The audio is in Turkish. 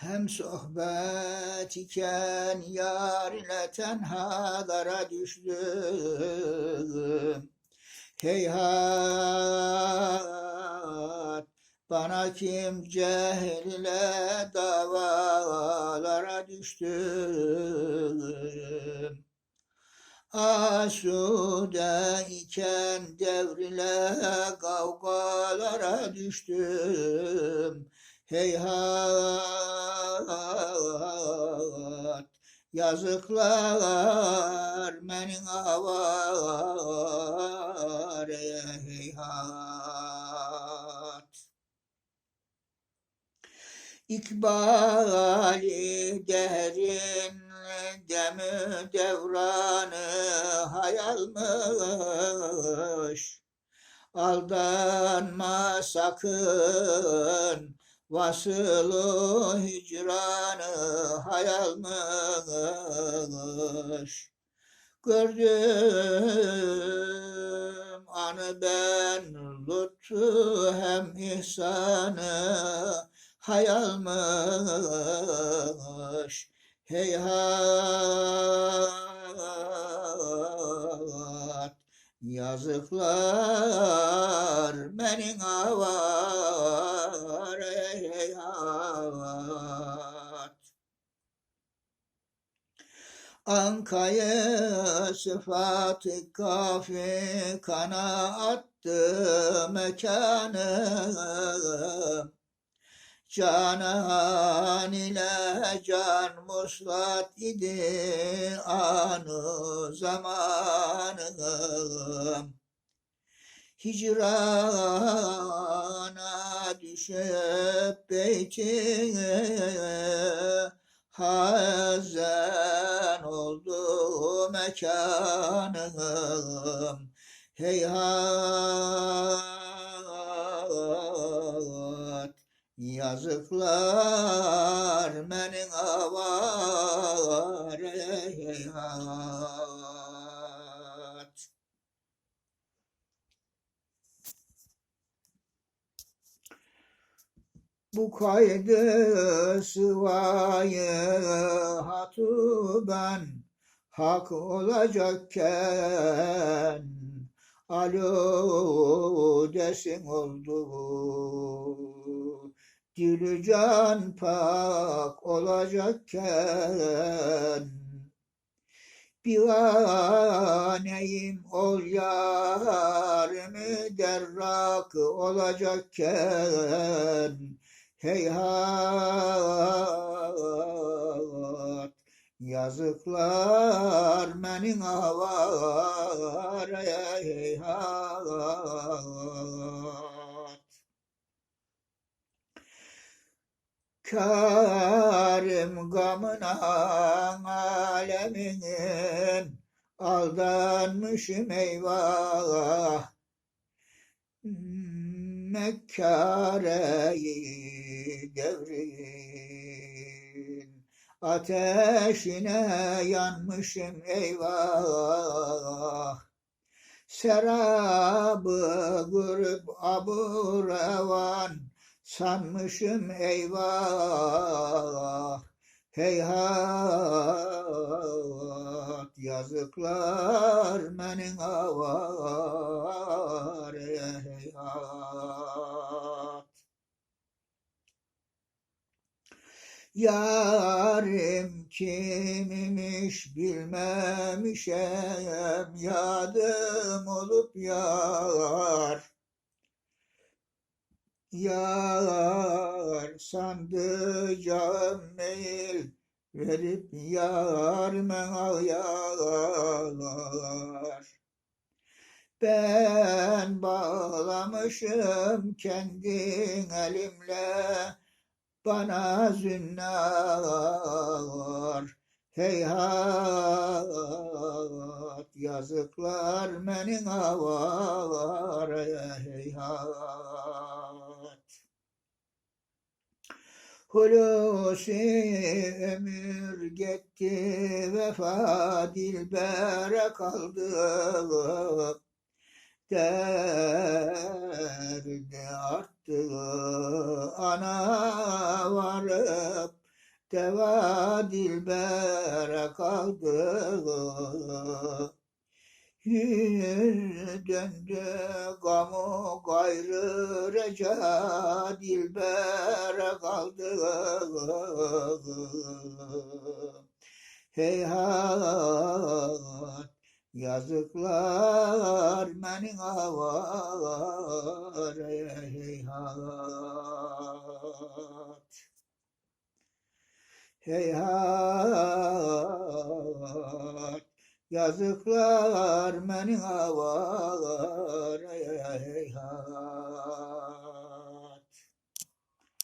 Hem sohbet iken yar ile tenhalara düştüm. Heyhat bana kim cehil ile davalara düştüm. Asude iken devrile kavgalara düştüm. Heyhat yazıklar menin avare heyhat. İkbali derin demi devranı hayalmış. Aldanma sakın vasılı hicranı hayalmış. Gördüm anı ben lütfu hem ihsanı hayalmış. Heyhat yazıklar menin avar Anka'ya sıfatı kafi kanaattı mekanı. Canan ile can muslat idi anı zamanım. Hicrana düşüp beyti hazen oldu mekanım. Heyhat yazıklar menin avar heyhat. Bu kaydı sıvayı hatu ben hak olacakken alo desin oldu. Dilü can pak olacakken Bivaneyim ol yarimi derrak olacakken Heyhat yazıklar menin avar heyhat Karim gamına aleminin aldanmışım eyvah Mekkareyi devrin. Ateşine yanmışım eyvah. Serabı grup abu revan sanmışım eyvah. Heyhat yazıklar menin avar heyhat Yarim kimmiş bilmemişem yadım olup yar. Yar sandı cemil verip yar men ağlar. Ben bağlamışım kendi elimle bana zünnar. Heyhat yazıklar menin avar heyhat. Hulusi ömür gitti vefa dilbere kaldı. Derdi arttı ana varıp Deva dilbere kaldı döndü kamu gayrı reca dilbere kaldı. Heyhat yazıklar benim avar heyhat. Heyhat Yazıklar meni havalar ey, ey, ey, ey.